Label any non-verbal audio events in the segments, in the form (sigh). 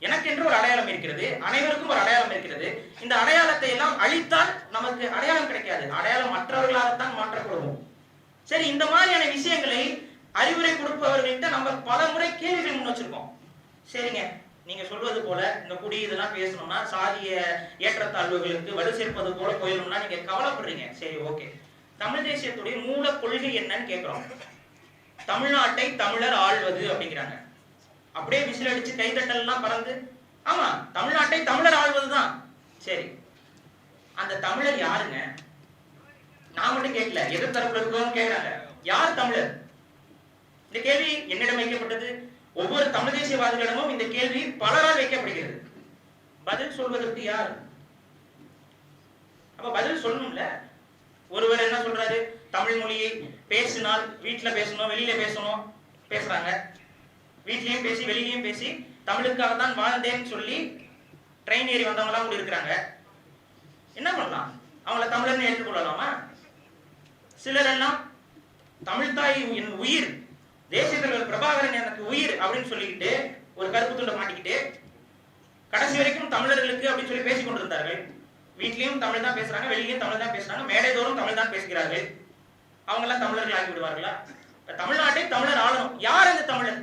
எனக்கென்று ஒரு அடையாளம் இருக்கிறது அனைவருக்கும் ஒரு அடையாளம் இருக்கிறது. இந்த அடையாளத்தை எல்லாம் அழித்தால் நமக்கு அடையாளம் கிடைக்காது. அடையாளம் மற்றவர்களாகத்தான் மாற்றப்படுவோம். சரி இந்த மாதிரியான விஷயங்களை அறிவுரை கொடுப்பவர்கள்ட்ட நம்ம பல முறை கேள்விகள் முன் வச்சிருக்கோம். சரிங்க நீங்க சொல்வது போல இந்த குடி இதெல்லாம் பேசணும்னா சாதிய ஏற்றத்தாழ்வுகளுக்கு வலு சேர்ப்பது போல போயிடும்னா நீங்க கவலைப்படுறீங்க. சரி ஓகே. தமிழ் தேசியத்துடைய மூல கொள்கை என்னன்னு கேட்கிறோம் தமிழ்நாட்டை தமிழர் ஆள்வது அப்படிங்கிறாங்க. அப்படியே விசில் அடிச்சு கைதட்டல்லாம் பறந்து ஆமா தமிழ்நாட்டை தமிழர் ஆழ்வதுதான் சரி அந்த தமிழர் யாருங்க? நான் மட்டும் கேட்கல எதிர் தரப்புல இருக்கவங்க கேக்குறாங்க. யார் தமிழர்? இந்த கேள்வி என்னிடம் வைக்கப்பட்டது. ஒவ்வொரு தமிழ் தேசியவாதிகளிடமும் இந்த கேள்வி பலரால் வைக்கப்படுகிறது. பதில் சொல்வதற்கு யார்? அப்ப பதில் சொல்லணும்ல? ஒருவர் என்ன சொல்றாரு? தமிழ் மொழியை பேசினால் வீட்டுல பேசணும் வெளியில பேசணும் பேசுறாங்க. வீட்லயும் பேசி வெளியிலயும் பேசி தமிழுக்காக தான் வாழ்ந்தேன்னு சொல்லி ட்ரெயின் ஏறி வந்தவங்க எல்லாம் கூட இருக்கிறாங்க. என்ன பண்ணலாம்? அவங்கள தமிழர்னு ஏற்றுக்கொள்ளலாமா சிலர் எல்லாம் தமிழ்தாய் என் உயிர் தேசிய தலைவர் பிரபாகரன் எனக்கு உயிர் அப்படின்னு சொல்லிக்கிட்டு ஒரு கருப்பு துண்டை மாட்டிக்கிட்டு கடைசி வரைக்கும் தமிழர்களுக்கு அப்படின்னு சொல்லி பேசிக் கொண்டிருந்தார்கள். வீட்லயும் தமிழ் தான் பேசுறாங்க வெளியிலயும் தமிழ் தான் பேசுறாங்க மேடை தோறும் தமிழ் தான் பேசுகிறார்கள். அவங்க எல்லாம் தமிழர்கள் ஆகி விடுவார்களா தமிழ்நாட்டை தமிழர் ஆளணும். யார் அந்த தமிழர்?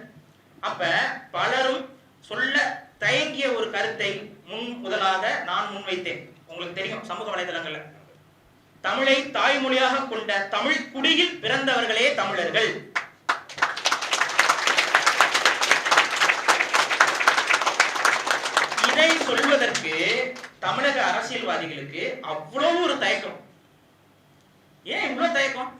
அப்ப பலரும் சொல்ல தயங்கிய ஒரு கருத்தை முன் முதலாக நான் முன்வைத்தேன். உங்களுக்கு தெரியும் சமூக வலைதளங்கள்ல. தமிழை தாய்மொழியாக கொண்ட தமிழ் குடியில் பிறந்தவர்களே தமிழர்கள். இதை சொல்வதற்கு தமிழக அரசியல்வாதிகளுக்கு அவ்வளவு ஒரு தயக்கம். ஏன் இவ்வளவு தயக்கம்?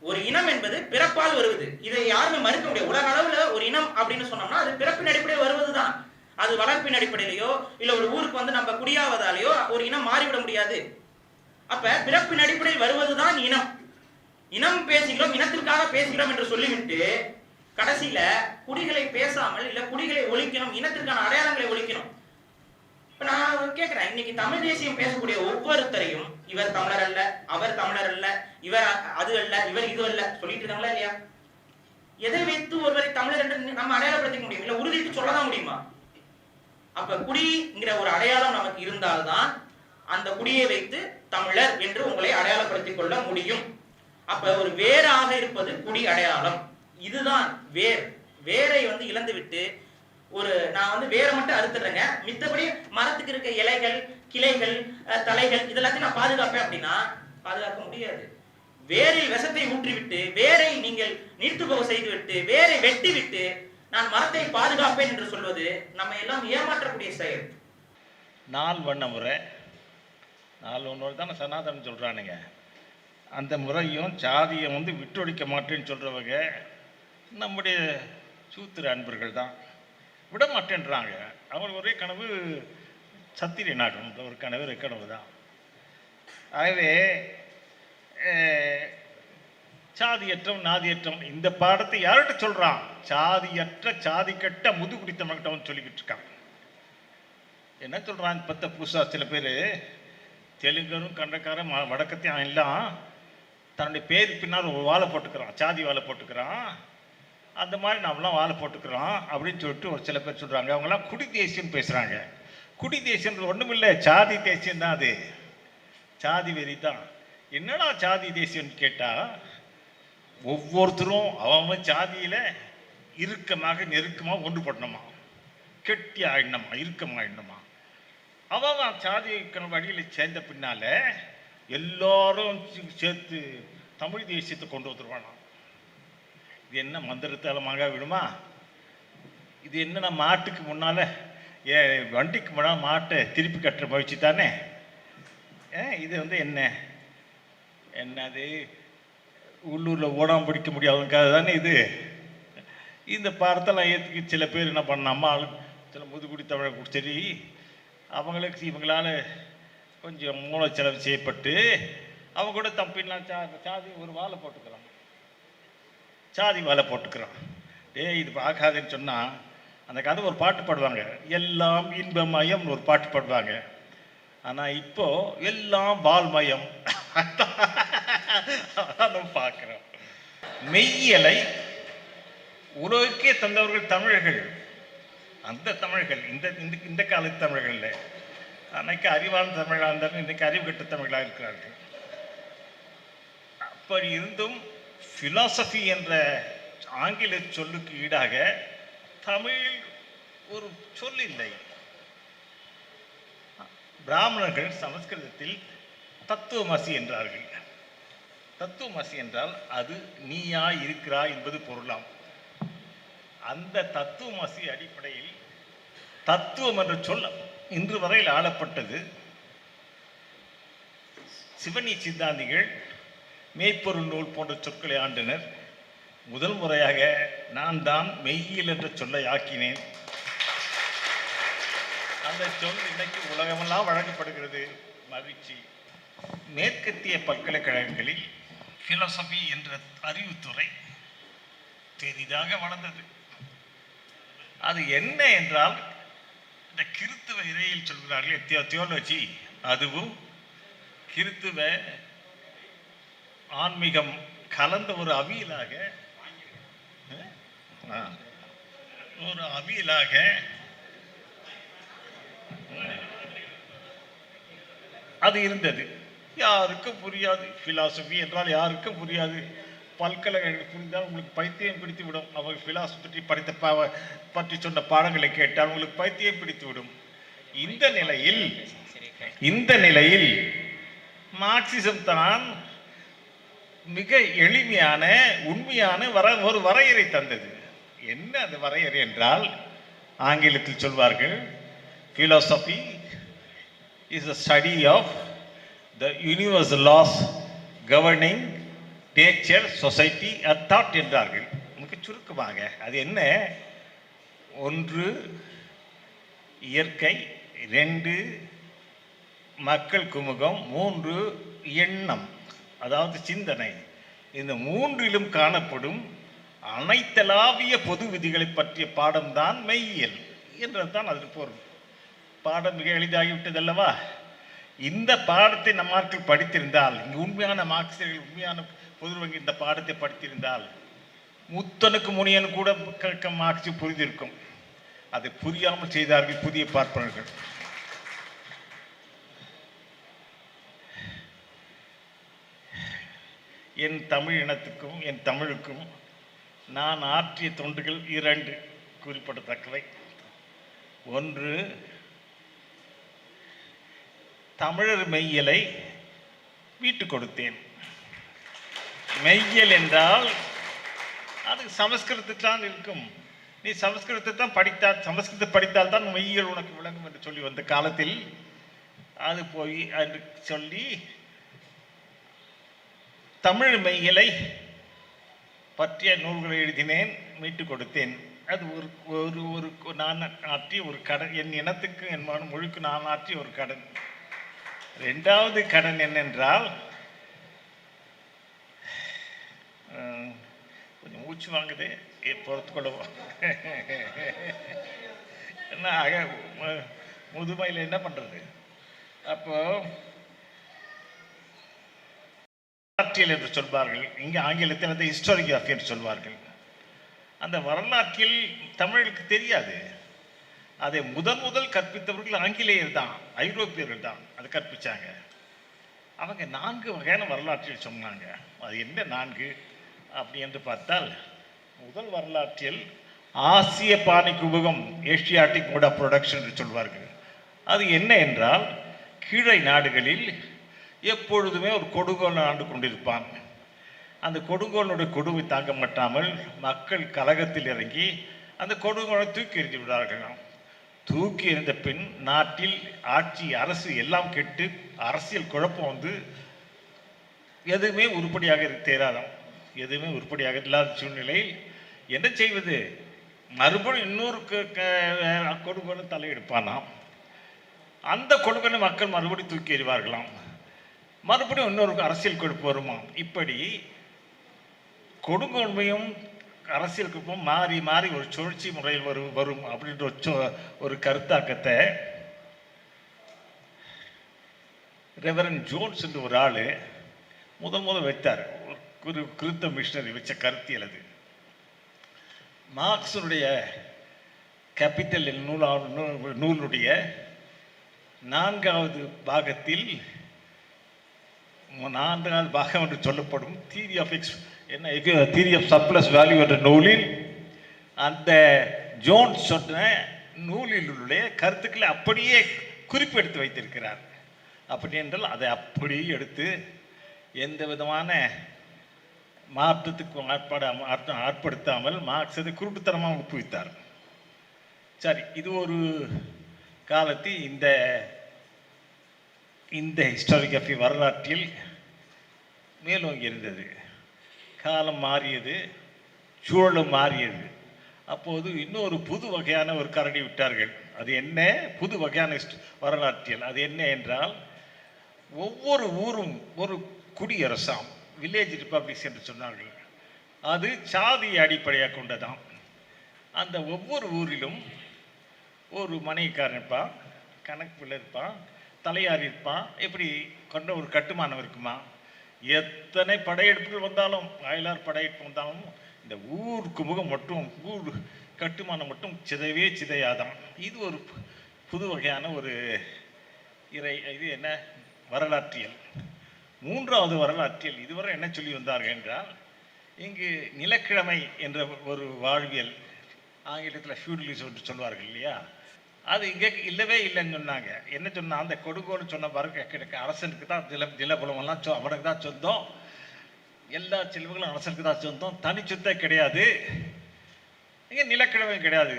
ஒரு இனம் என்பது பிறப்பால் வருவது. இதை யாருமே மறுக்க முடியாது. உலக அளவுல ஒரு இனம் அப்படின்னு சொன்னோம்னா அது பிறப்பின் அடிப்படையில் வருவதுதான். அது வளர்ப்பின் அடிப்படையிலையோ இல்ல ஒரு ஊருக்கு வந்து நம்ம குடியாவதாலேயோ ஒரு இனம் மாறிவிட முடியாது. அப்ப பிறப்பின் அடிப்படையில் வருவதுதான் இனம். இனம் பேசுகிறோம் இனத்திற்காக பேசுகிறோம் என்று சொல்லிவிட்டு கடைசியில குடிகளை பேசாமல் இல்ல குடிகளை ஒழிக்கணும் இனத்திற்கான அடையாளங்களை ஒழிக்கணும். இப்ப நான் கேட்கிறேன் இன்னைக்கு தமிழ் தேசியம் பேசக்கூடிய ஒவ்வொருத்தரையும் இவர் தமிழர் அல்ல அவர் தமிழர் அல்ல இவர் அது அல்ல இவர் இது அல்ல சொல்லிட்டு இருக்காங்களா இல்லையா? எதை வைத்து ஒருவரை தமிழர் என்று நம்ம அடையாளப்படுத்திக்க முடியும்? இல்ல உறுதிட்டு சொல்லதான் முடியுமா? அப்ப குடிங்கிற ஒரு அடையாளம் நமக்கு இருந்தால்தான் அந்த குடியை வைத்து தமிழர் என்று உங்களை அடையாளப்படுத்திக் கொள்ள முடியும். அப்ப ஒரு வேராக இருப்பது குடி அடையாளம். இதுதான் வேர். வேரை வந்து இழந்துவிட்டு ஒரு நான் வந்து வேற மட்டும் அறுத்துடுறேங்க. மித்தபடி மரத்துக்கு இருக்க இலைகள் கிளைகள் தலைகள் இதெல்லாத்தையும் நான் பாதுகாப்பேன் அப்படின்னா பாதுகாக்க முடியாது. வேரில் விஷத்தை ஊற்றிவிட்டு வேரை நீங்கள் நீர்த்து போக செய்துவிட்டு வேரை வெட்டி விட்டு நான் மரத்தை பாதுகாப்பேன் என்று சொல்வது நம்ம எல்லாம் ஏமாற்றக்கூடிய செயல். நாள் வண்ண முறை. நாலு ஒன்று தானே சனாதனம் சொல்கிறானுங்க அந்த முறையும் சாதியை வந்து விட்டொழிக்க மாட்டேன்னு சொல்கிறவங்க நம்முடைய சூத்திர அன்பர்கள் தான். விட மாட்டேன்றாங்க அவங்களுக்கு ஒரே கனவு சத்திரி நாடுன்ற ஒரு கனவு கனவு தான். ஆகவே சாதியற்றம் நாதியற்றம் இந்த பாடத்தை யார்கிட்ட சொல்கிறான் சாதியற்ற சாதி கட்ட முதுகுடித்தவன்கிட்ட அவன் சொல்லிக்கிட்டு இருக்கான். என்ன சொல்கிறான் பத்த புதுசாக சில பேர்? தெலுங்கரும் கண்டக்காரன் ம- வடக்கத்தையும் எல்லாம் தன்னுடைய பேர் பின்னால் ஒரு வாழை போட்டுக்கிறான் சாதி வாழை போட்டுக்கிறான். அந்த மாதிரி நம்மளாம் வாழை போட்டுக்கிறோம் அப்படின்னு சொல்லிட்டு ஒரு சில பேர் சொல்கிறாங்க அவங்கெல்லாம் குடி தேசியம்னு பேசுகிறாங்க குடி தேசியன்றது ஒன்றும் இல்லை. சாதி தேசியம் தான் அது. சாதி வெறி தான். என்னடா சாதி தேசியம்னு கேட்டால் ஒவ்வொருத்தரும் அவங்க சாதியில் இறுக்கமாக நெருக்கமாக ஒன்று போடணுமா கெட்டி ஆயிடணுமா? இறுக்கமாயிடணுமா அவன் சாதி வழியில் சேர்ந்த பின்னால் எல்லாரும் சேர்த்து தமிழ் தேசியத்தை கொண்டு வந்துருவானா? இது என்ன மந்திரத்தால் மகா விடுமா இது என்ன மாட்டுக்கு முன்னால் ஏ வண்டிக்கு முன்னால் மாட்டை திருப்பி கட்டுற முயற்சி தானே? ஏ, இது வந்து என்ன? என்னது? உள்ளூரில் ஓடாம பிடிக்க முடியாதுக்காக தானே இது? இந்த பாடத்தெல்லாம் ஏற்றுக்கு சில பேர் என்ன பண்ண அம்மா சில முதுகுடி தமிழர் சரி அவங்களுக்கு இவங்களால கொஞ்சம் மூலச்செலவு செய்யப்பட்டு அவங்க கூட தம்பிலாம் சா சாதி ஒரு வாழை போட்டுக்கலாம். சாதி வேலை போட்டுக்கிறான் டே இது பார்க்காதுன்னு சொன்னால் அந்த கதை ஒரு பாட்டு பாடுவாங்க. எல்லாம் இன்பமயம்னு ஒரு பாட்டு பாடுவாங்க. ஆனால் இப்போ எல்லாம் வால்மயம். அதான் பார்க்குறோம். மெய்யலை உலகுக்கே தந்தவர்கள் தமிழர்கள். அந்த தமிழர்கள் இந்த இந்த இந்த காலத்து தமிழர்கள் அன்னைக்கு அறிவார்ந்த தமிழாக இருந்தாலும் இன்றைக்கு அறிவு கட்ட தமிழாக இருக்கிறார்கள். அப்படி இருந்தும் ஃபிலாசபி என்ற ஆங்கில சொல்லுக்கு ஈடாக தமிழ் ஒரு சொல் இல்லை. பிராமணர்கள் சமஸ்கிருதத்தில் தத்துவமசி என்றார்கள். தத்துவமசி என்றால் அது நீயா இருக்கிறாய் என்பது பொருளாம். அந்த தத்துவமசி அடிப்படையில் தத்துவம் என்ற சொல் இன்று வரையில் ஆளப்பட்டது. சிவனி சித்தாந்திகள் மெய்ப்பொருள் நூல் போன்ற சொற்களை ஆண்டனர் முதல் முறையாக நான் தான் மெய்யியல் என்ற சொல்லை ஆக்கினேன். அந்த சொல் இன்னைக்கு உலகமெல்லாம் வழங்கப்படுகிறது. மகிழ்ச்சி. மேற்கத்திய பல்கலைக்கழகங்களில் பிலோசபி என்ற அறிவுத்துறை பெரிதாக வளர்ந்தது. அது என்ன என்றால் இந்த கிறித்துவ இறையில் சொல்கிறார்கள் தியோ தியோலஜி அதுவும் கிறித்துவ ஆன்மீகம் கலந்த ஒரு அவியலாக ஒரு அவியலாக அது இருந்தது. யாருக்கும் புரியாது. பிலாசபி என்றால் யாருக்கும் புரியாது. பல்கலை புரிந்தால் உங்களுக்கு பைத்தியம் பிடித்து விடும் அவங்க பிலாசபி பற்றி படித்த பற்றி சொன்ன பாடங்களை கேட்டால் உங்களுக்கு பைத்தியம் பிடித்து விடும் இந்த நிலையில் இந்த நிலையில் மார்க்சிசம் தான் மிக எளிமையான உண்மையான வர ஒரு வரையறை தந்தது. என்ன அந்த வரையறை என்றால் ஆங்கிலத்தில் சொல்வார்கள் philosophy is the study of the universe laws governing nature society and thought என்றார்கள். மிக சுருக்கமாக அது என்ன? ஒன்று இயற்கை ரெண்டு மக்கள் குமுகம் மூன்று எண்ணம். அதாவது சிந்தனை. இந்த மூன்றிலும் காணப்படும் அனைத்தலாவிய பொது விதிகளை பற்றிய பாடம்தான் மெய்யியல் என்றதுதான் அதற்கு பொருள். பாடம் மிக எளிதாகிவிட்டதல்லவா? இந்த பாடத்தை நம்மார்கள் படித்திருந்தால் இங்கு உண்மையான மார்க்சியர்கள் உண்மையான பொதுவங்க இந்த பாடத்தை படித்திருந்தால் முத்தனுக்கு முனியன் கூட மார்க்சி புரிந்திருக்கும். அதை புரியாமல் செய்தார்கள் புதிய பார்ப்பனர்கள். என் தமிழ் இனத்துக்கும் என் தமிழுக்கும் நான் ஆற்றிய தொண்டுகள் இரண்டு குறிப்பிடத்தக்கவை. ஒன்று தமிழர் மெய்யலை மீட்டுக் கொடுத்தேன். மெய்யல் என்றால் அது சமஸ்கிருதத்தான் இருக்கும். நீ சமஸ்கிருதத்தை தான் படித்தால் சமஸ்கிருதம் படித்தால் தான் மெய்யல் உனக்கு விளங்கும் என்று சொல்லி வந்த காலத்தில் அது போய் என்று சொல்லி தமிழ் மெய்யலை பற்றிய நூல்களை எழுதினேன் மீட்டு கொடுத்தேன். அது ஒரு ஒரு ஒரு நான் ஆற்றிய ஒரு கடன் என் இனத்துக்கு என் மனம் மொழிக்கு நான் ஆற்றிய ஒரு கடன். ரெண்டாவது கடன் என்னென்றால் கொஞ்சம் மூச்சு வாங்குது பொறுத்து கொள்ளவும் என்ன ஆக மு- முதுமையில் என்ன பண்ணுறது அப்போது வரலாற்றியல் என்று சொல்வார்கள். இங்கே ஆங்கிலத்தில் வந்து ஹிஸ்டாரியோகிராஃபி என்று சொல்வார்கள். அந்த வரலாற்றில் தமிழுக்கு தெரியாது. அதை முதன் முதல் கற்பித்தவர்கள் ஆங்கிலேயர் தான் ஐரோப்பியர்கள் தான் அதை கற்பிச்சாங்க. அவங்க நான்கு வகையான வரலாற்றில் சொன்னாங்க. அது என்ன நான்கு? அப்படி என்று பார்த்தால் முதல் வரலாற்றில் ஆசிய பாணி குமுகம் ஏஷியாட்டிக் மோட் ஆஃப் ப்ரொடக்ஷன் என்று சொல்வார்கள். அது என்ன என்றால் கீழை நாடுகளில் எப்பொழுதுமே ஒரு கொடுங்கோல் ஆண்டு கொண்டிருப்பான். அந்த கொடுங்கோலுடைய கொடுமை தாங்க மாட்டாமல் மக்கள் கலகத்தில் இறங்கி அந்த கொடுங்கோலை தூக்கி எறிந்து விடுவார்களாம் தூக்கி எறிந்த பின் நாட்டில் ஆட்சி அரசு எல்லாம் கெட்டு அரசியல் குழப்பம் வந்து எதுவுமே உருப்படியாக தேராதாம் எதுவுமே உருப்படியாக இல்லாத சூழ்நிலையில் என்ன செய்வது? மறுபடியும் இன்னொரு க- தலையெடுப்பானாம். அந்த கொடுங்கனை மக்கள் மறுபடியும் தூக்கி எறிவார்களாம். மறுபடியும் இன்னொரு அரசியல் குழப்பு வருமாம் இப்படி கொடுங்கோன்மையும் அரசியல் குழப்பம் மாறி மாறி ஒரு சுழற்சி முறையில் வரும் வரும் அப்படின்ற ஒரு சொ- ஒரு கருத்தாக்கத்தை ரெவரன் ஜோன்ஸ் என்று ஒரு ஆள் முதல் முதல் வைத்தார். ஒரு குரு மிஷினரி வச்ச கருத்தியல் அது. மார்க்ஸனுடைய கேபிட்டல் நூலா நூலுடைய நான்காவது பாகத்தில் நான்காவது பாகம் என்று சொல்லப்படும் தீரி ஆஃப் எக்ஸ் என்ன தீரி ஆஃப் சப்ளஸ் வேல்யூ என்ற நூலில் அந்த ஜோன்ஸ் சொன்ன நூலில் உள்ள கருத்துக்களை அப்படியே குறிப்பெடுத்து வைத்திருக்கிறார். அப்படி என்றால் அதை அப்படியே எடுத்து எந்த விதமான மாற்றத்துக்கு ஆட்பாட ஆட்டம் ஆட்படுத்தாமல் மார்க்ஸ் அதை குருட்டுத்தனமாக ஒப்புவித்தார். சரி இது ஒரு காலத்தில் இந்த இந்த ஹிஸ்டாரிகிராஃபி வரலாற்றில் மேலோங்கி இருந்தது. காலம் மாறியது சூழலும் மாறியது. அப்போது இன்னொரு புது வகையான ஒரு கரடி விட்டார்கள். அது என்ன? புது வகையான வரலாற்றியல் அது என்ன என்றால் ஒவ்வொரு ஊரும் ஒரு குடியரசாம் வில்லேஜ் ரிப்பப்ளிக்ஸ் என்று சொன்னார்கள். அது சாதியை அடிப்படையாக கொண்டதாம். அந்த ஒவ்வொரு ஊரிலும் ஒரு மனைவிக்காரன் இருப்பான் கணக்கு பிள்ளை இருப்பான் தலையார் இருப்பான் இப்படி கொண்ட ஒரு கட்டுமானம் இருக்குமா? எத்தனை படையெடுப்புகள் வந்தாலும் அயலார் படையெடுப்பு வந்தாலும் இந்த ஊருக்கு முகம் மட்டும் ஊர் கட்டுமானம் மட்டும் சிதைவே சிதையாதான். இது ஒரு பு- புது வகையான ஒரு இறை இது என்ன? வரலாற்றியல். மூன்றாவது வரலாற்றியல். இதுவரை என்ன சொல்லி வந்தார்கள் என்றால் இங்கு நிலக்கிழமை என்ற ஒரு வாழ்வியல் ஆங்கிலத்தில் ஃபியூடலிசம் என்று சொல்வார்கள் இல்லையா? அது இங்கே இல்லவே இல்லைன்னு சொன்னாங்க. என்ன சொன்னால் அந்த கொடுங்கோன்னு சொன்ன பாருங்க கிடைக்க அரசனுக்கு தான் நில நிலபுலமெல்லாம் சொ அவனுக்கு தான் சொந்தம். எல்லா செல்வங்களும் அரசனுக்கு தான் சொந்தம். தனி சொத்தே கிடையாது. இங்கே நிலக்கிழமை கிடையாது.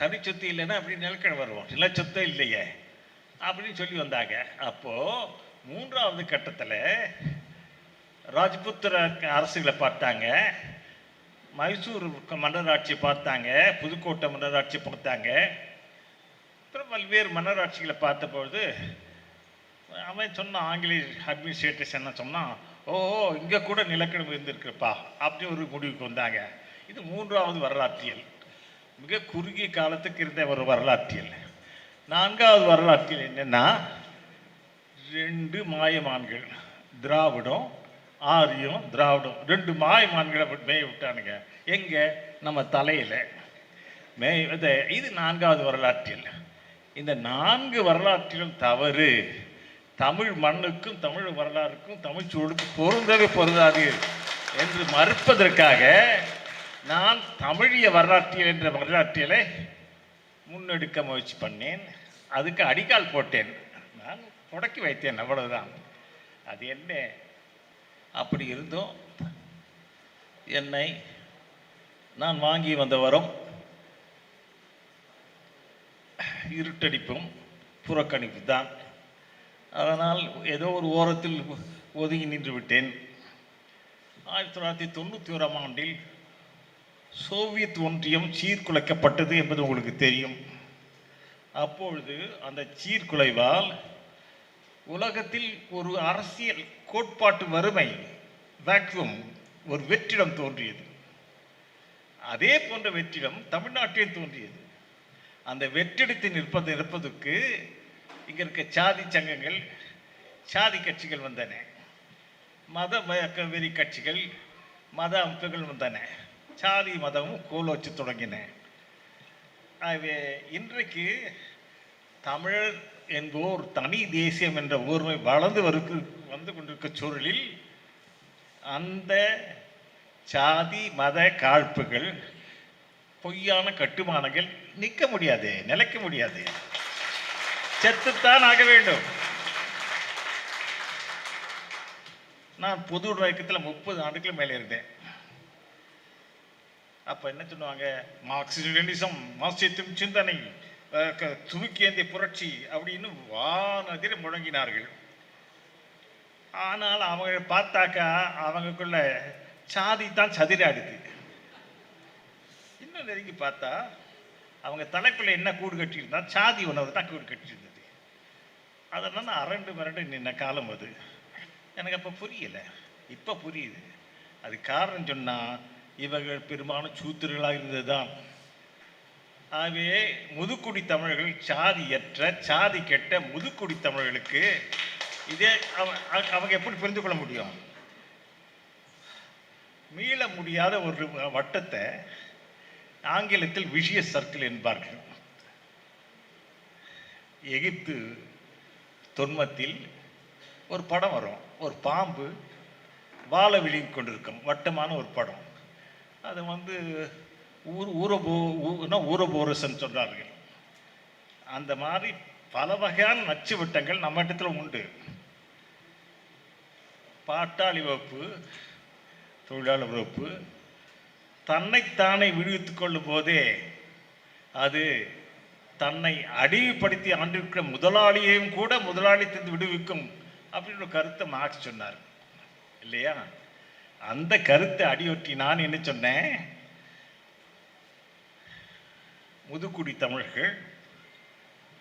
தனி சொத்து இல்லைன்னா அப்படி நிலக்கிழமை வருவோம்? நிலச்சொத்தே இல்லையே. அப்படின்னு சொல்லி வந்தாங்க. அப்போது மூன்றாவது கட்டத்தில் ராஜ்புத்திர அரசுகளை பார்த்தாங்க. மைசூர் மன்னராட்சி பார்த்தாங்க. புதுக்கோட்டை மன்னராட்சி பார்த்தாங்க. அப்புறம் பல்வேறு மன்னராட்சிகளை பார்த்தபொழுது அவன் சொன்னான் ஆங்கிலேய அட்மினிஸ்ட்ரேட்டர்ஸ் என்ன சொன்னான் ஓ இங்கே கூட நிலக்கிழமை இருந்திருக்குப்பா அப்படி ஒரு முடிவுக்கு வந்தாங்க. இது மூன்றாவது வரலாற்றியல். மிக குறுகிய காலத்துக்கு இருந்த ஒரு வரலாற்றியல். நான்காவது வரலாற்றியல் என்னன்னா ரெண்டு மாயமான்கள் திராவிடம் ஆரியம் திராவிடம் ரெண்டு மாயமான்களை விட்டு மேய விட்டானுங்க. எங்கே? நம்ம தலையில். மேய் இது நான்காவது வரலாற்றியல். இந்த நான்கு வரலாற்றிலும் தவறு. தமிழ் மண்ணுக்கும் தமிழ் வரலாறுக்கும் தமிழ் சூழலுக்கும் பொருந்தவே பொருந்தாது என்று மறுப்பதற்காக நான் தமிழிய வரலாற்றியல் என்ற வரலாற்றியலை முன்னெடுக்க முயற்சி பண்ணேன். அதுக்கு அடிக்கால் போட்டேன். நான் தொடக்கி வைத்தேன் அவ்வளவுதான். அது என்ன? அப்படி இருந்தும். என்னை நான் வாங்கி வந்தவரும் இருட்டடிப்பும் புறக்கணிப்பு தான் அதனால் ஏதோ ஒரு ஓரத்தில் ஒதுங்கி நின்று விட்டேன் ஆயிரத்தி தொள்ளாயிரத்தி தொண்ணூற்றி ஓராம் ஆண்டில் சோவியத் ஒன்றியம் சீர்குலைக்கப்பட்டது என்பது உங்களுக்கு தெரியும். அப்பொழுது அந்த சீர்குலைவால் உலகத்தில் ஒரு அரசியல் கோட்பாட்டு வறுமை வேக்யூம் ஒரு வெற்றிடம் தோன்றியது. அதே போன்ற வெற்றிடம் தமிழ்நாட்டில் தோன்றியது. அந்த வெற்றெடுத்து நிற்பது இருப்பதற்கு இங்கே இருக்க சாதி சங்கங்கள் சாதி கட்சிகள் வந்தன. மத வெறி கட்சிகள் மத அமைப்புகள் வந்தன. சாதி மதமும் கோலோச்சு தொடங்கின. ஆகவே இன்றைக்கு தமிழர் என்போர் தனி தேசியம் என்ற ஊர்மை வளர்ந்து வருக்கு வந்து கொண்டிருக்க சூழலில் அந்த சாதி மத காழ்ப்புகள் பொய்யான கட்டுமானங்கள் நிற்க முடியாது நிலைக்க முடியாது. செத்துத்தான் ஆக வேண்டும். நான் பொது இயக்கத்தில் முப்பது ஆண்டுக்கு மேலே இருந்தேன். அப்ப என்ன சொல்லுவாங்க? மார்க்சிசம் மார்க்சியத்தும் சிந்தனை க- துருக்கியந்தி புரட்சி அப்படின்னு வானதிர முழங்கினார்கள். ஆனால் அவங்க பார்த்தாக்கா அவங்களுக்குள்ள சாதி தான் சதிராடுது இன்னும் நெருங்கி பார்த்தா அவங்க தலைப்பில் என்ன கூடு கட்டியிருந்தா சாதி உணவு தான் கூடு கட்டியிருந்தது. அதெல்லாம் நான் அரண்டு மிரண்டு நின்ன காலம் அது. எனக்கு அப்போ புரியலை. இப்போ புரியுது. அது காரணம் சொன்னால் இவர்கள் பெரும்பாலும் சூத்திரர்களாக இருந்ததுதான். ஆகவே முதுக்குடி தமிழர்கள் சாதியற்ற சாதி கெட்ட முதுக்குடி தமிழர்களுக்கு இதே அவ- அவங்க எப்படி புரிந்து கொள்ள முடியும்? மீள முடியாத ஒரு வட்டத்தை ஆங்கிலத்தில் விஷய சர்க்கிள் என்பார்கள். எகிப்து தொன்மத்தில் ஒரு படம் வரும். ஒரு பாம்பு வாழை விழுங்கி கொண்டிருக்கும். வட்டமான ஒரு படம். அது வந்து ஊர் ஊரபோ ஊனா ஊரபோரசன் சொல்கிறார்கள் அந்த மாதிரி பல வகையான நச்சு வட்டங்கள் நம்ம இடத்துல உண்டு. பாட்டாளி வகுப்பு தொழிலாளர் வகுப்பு தன்னைத்தானே விடுவித்துக் கொள்ளும் போதே அது தன்னை அடிமைப்படுத்தி ஆண்டிருக்கிற முதலாளியையும் கூட முதலாளித்திருந்து விடுவிக்கும் அப்படின்னு ஒரு கருத்தை மார்க்ஸ் சொன்னார். இல்லையா? அந்த கருத்தை அடியொட்டி நான் என்ன சொன்னேன்? முதுக்குடி தமிழர்கள்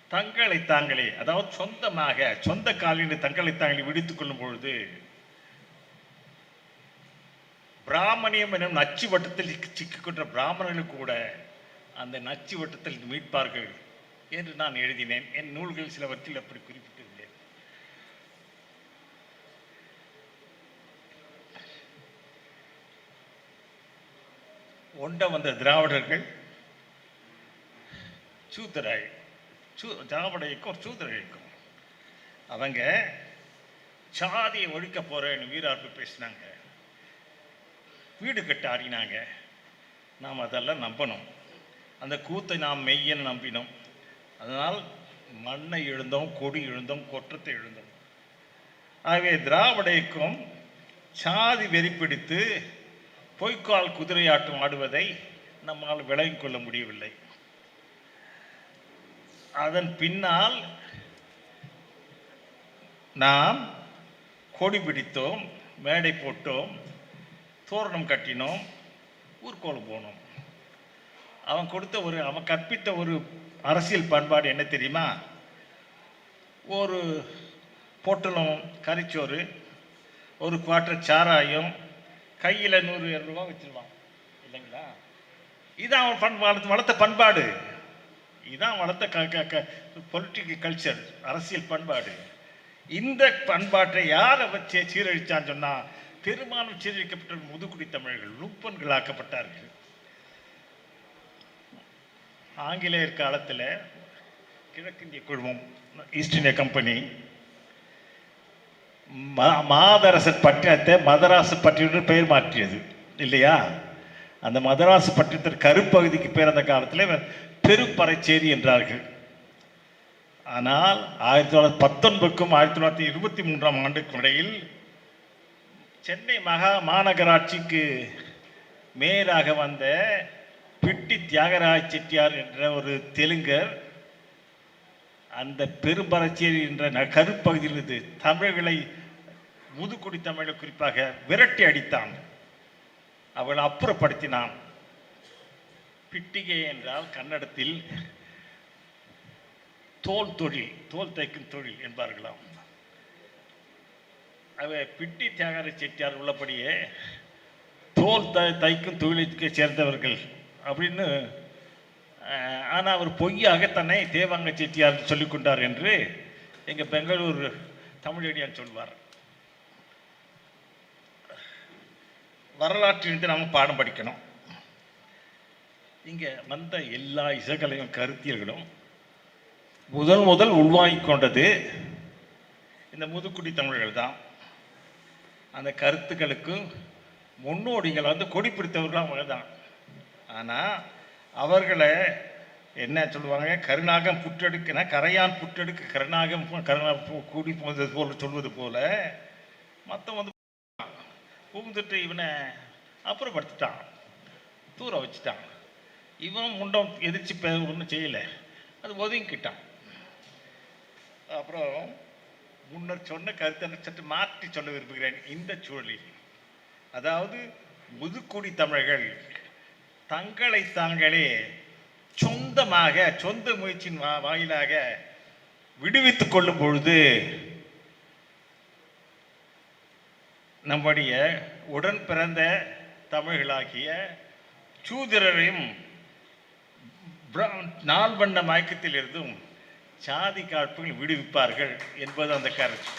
தங்களை தாங்களே அதாவது சொந்தமாக சொந்த காலில் தங்களை தாங்களே விடுத்துக் கொள்ளும் பொழுது பிராமணியம் எனும் நச்சு வட்டத்தில் சிக்கிக்கொண்ட பிராமணர்கள் கூட அந்த நச்சு வட்டத்தில் மீட்பார்கள் என்று நான் எழுதினேன். என் நூல்கள் சிலவற்றில் அப்படி குறிப்பிட்டிருந்தேன். ஒண்ட வந்த திராவிடர்கள் சூத்திராய் சூ திராவிட இயக்கம் சூத்திர இயக்கம். அவங்க சாதியை ஒழிக்க போறேன்னு வீராப்பு பேசினாங்க. வீடு கட்ட ஆடினாங்க நாம் அதெல்லாம் நம்பணும். அந்த கூத்தை நாம் மெய்யன்னு நம்பினோம். அதனால் மண்ணை எழுந்தோம் கொடி எழுந்தோம் கொற்றத்தை எழுந்தோம். ஆகவே திராவிட இயக்கம் சாதி வெறிப்பிடித்து பொய்க்கால் குதிரையாட்டம் ஆடுவதை நம்மால் விலகிக் கொள்ள முடியவில்லை. அதன் பின்னால் நாம் கொடி பிடித்தோம் மேடை போட்டோம் தோரணம் கட்டினோம் ஊர்கோலம் போனோம். அவன் கொடுத்த ஒரு அவன் கற்பித்த ஒரு அரசியல் பண்பாடு என்ன தெரியுமா? ஒரு பொட்டலம் கறிச்சோறு ஒரு குவாட்டர் சாராயம் கையில் நூறு ரூபா வச்சுருவான். இல்லைங்களா? இதான் அவன் பண்பாடு வளர்த்த பண்பாடு. இதான் வளர்த்த க க க பொலிட்டிக்கல் கல்ச்சர் அரசியல் பண்பாடு. இந்த பண்பாட்டை யாரை வச்சு சீரழிச்சான்னு சொன்னால் பெரும்பாலும் சீரழிக்கப்பட்ட முதுகுடி தமிழர்கள் லூப்பன்களாக்கப்பட்டார்கள் ஆங்கிலேயர் காலத்தில் கிழக்கிந்திய குழுமம் ஈஸ்ட் இந்தியா கம்பெனி மா- மாதரசன் பட்டினத்தை மதராசு பட்டினம் பெயர் மாற்றியது. இல்லையா? அந்த மதராசு பட்டினத்தின் கருப்பகுதிக்கு பேர் அந்த காலத்தில் பெருப்பறைச்சேரி என்றார்கள். ஆனால் ஆயிரத்தி தொள்ளாயிரத்தி பத்தொன்பதுக்கும் ஆயிரத்தி தொள்ளாயிரத்தி இருபத்தி மூன்றாம் ஆண்டுக்கும் இடையில் சென்னை மகா மாநகராட்சிக்கு மேயராக வந்த பிட்டி தியாகராஜ் செட்டியார் என்ற ஒரு தெலுங்கர் அந்த பெரும்பரச்சேரி என்ற ந- கருப்பகுதியிலிருந்து தமிழர்களை முதுக்குடி தமிழை குறிப்பாக விரட்டி அடித்தான். அவளை அப்புறப்படுத்தினான். பிட்டிகை என்றால் கன்னடத்தில் தோல் தொழில் தோல் தைக்கும் தொழில் என்பார்களாம். பிட்டி தியாகர செட்டியார் உள்ளபடியே தோல் த தைக்கும் தொழிலுக்கு சேர்ந்தவர்கள் அப்படின்னு ஆனால் அவர் பொய்யாக தன்னை தேவாங்க செட்டியார் சொல்லிக் கொண்டார் என்று எங்கள் பெங்களூர் தமிழடியான் சொல்வார். வரலாற்றிலிருந்து நாம் பாடம் படிக்கணும். இங்கே வந்த எல்லா இசைகளையும் கருத்தியல்களும் முதல் முதல் உள்வாங்கிக் கொண்டது இந்த முதுக்குடி தமிழர்கள் தான். அந்த கருத்துக்களுக்கும் முன்னோடிகள் வந்து கொடி பிடித்தவர்களும் அவங்க தான் ஆனால் அவர்களை என்ன சொல்லுவாங்க? கருணாகம் புற்றெடுக்குனா கரையான் புற்றெடுக்க கருணாகம் கருணா கூடி போனது போல் சொல்வது போல் மற்ற வந்து பூந்துட்டு இவனை அப்புறப்படுத்திட்டான். தூர வச்சுட்டான். இவன் முண்டம் எதிர்த்து ஒன்றும் செய்யலை. அது ஒதுங்கிக்கிட்டான். அப்புறம் முன்னர் சொன்ன கருத்தை சற்று மாற்றி சொல்ல விரும்புகிறேன். இந்த சூழலில் அதாவது முதுக்குடி தமிழர்கள் தங்களை தாங்களே சொந்தமாக சொந்த முயற்சியின் வா வாயிலாக விடுவித்துக் கொள்ளும் பொழுது நம்முடைய உடன் பிறந்த தமிழர்களாகிய சூதிரரையும் பிர- நாள் வண்ண மயக்கத்திலிருந்தும் இருந்தும் சாதி காழ்ப்புகள் விடுவிப்பார்கள் என்பது அந்த கருத்து.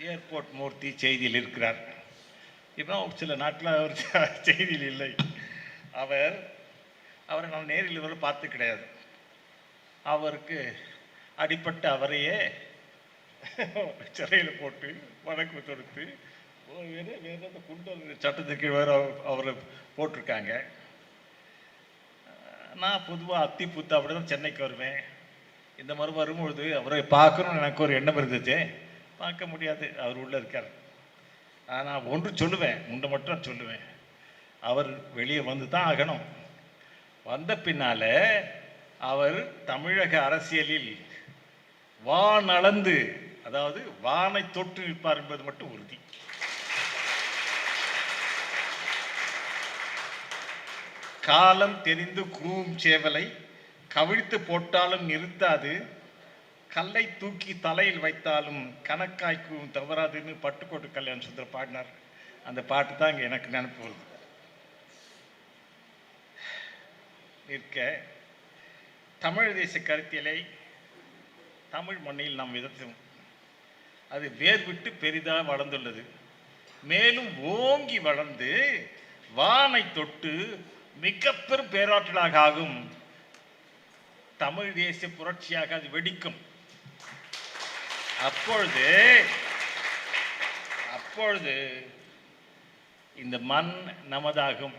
ஏர்போர்ட் மூர்த்தி செய்தியில் இருக்கிறார். இப்போ சில நாட்டில் அவர் (laughs) செய்தியில் இல்லை. அவர் அவரை நான் நேரில் இவரை பார்த்து கிடையாது. அவருக்கு அடிப்பட்ட அவரையே (laughs) சிறையில் போட்டு வழக்கு தொடுத்து வேறு வேறு அந்த குண்டல் சட்டத்துக்கு வேறு அவரை போட்டிருக்காங்க. நான் பொதுவாக அத்தி புத்து அப்படி தான் சென்னைக்கு வருவேன். இந்த மாதிரி வரும்பொழுது அவரை பார்க்கணும்னு எனக்கு ஒரு எண்ணம் இருந்துச்சு. பார்க்க முடியாது. அவர் உள்ளே இருக்கார். ஆனால் ஒன்று சொல்லுவேன். உண்டை மட்டும் சொல்லுவேன். அவர் வெளியே வந்து தான் ஆகணும். வந்த பின்னால் அவர் தமிழக அரசியலில் வான் அளந்து அதாவது வானை தொட்டு நிற்பார் என்பது மட்டும் உறுதி. காலம் தெரிந்து கூவும் சேவலை கவிழ்த்து போட்டாலும் நிறுத்தாது. கல்லை தூக்கி தலையில் வைத்தாலும் கணக்காய் கூவும் தவறாதுன்னு பட்டுக்கோட்டு கல்யாண சுந்தர பாடினார். அந்த பாட்டு தான் இங்கே எனக்கு நினைப்பு வருது. நிற்க தமிழ் தேச கருத்தியலை தமிழ் மண்ணில் நாம் விதத்தும். அது வேர் விட்டு பெரிதாக வளர்ந்துள்ளது. மேலும் ஓங்கி வளர்ந்து வானை தொட்டு மிக பெரும் பேராற்றலாக ஆகும். தமிழ் தேசிய புரட்சியாக அது வெடிக்கும். அப்பொழுது அப்பொழுது இந்த மண் நமதாகும்.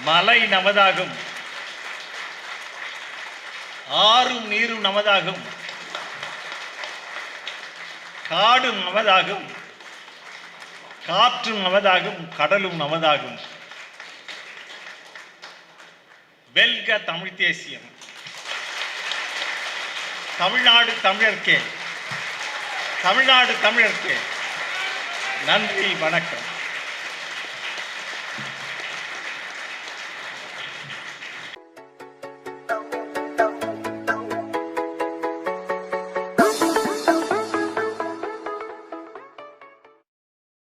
மலை நமதாகும். ஆறும் நீரும் நமதாகும். காடும் நமதாகும். காற்றும் நமதாகும் கடலும் நமதாகும். வெல்க தமிழ் தேசியம். தமிழ்நாடு தமிழர்க்கே. தமிழ்நாடு தமிழர்க்கே. நன்றி வணக்கம்.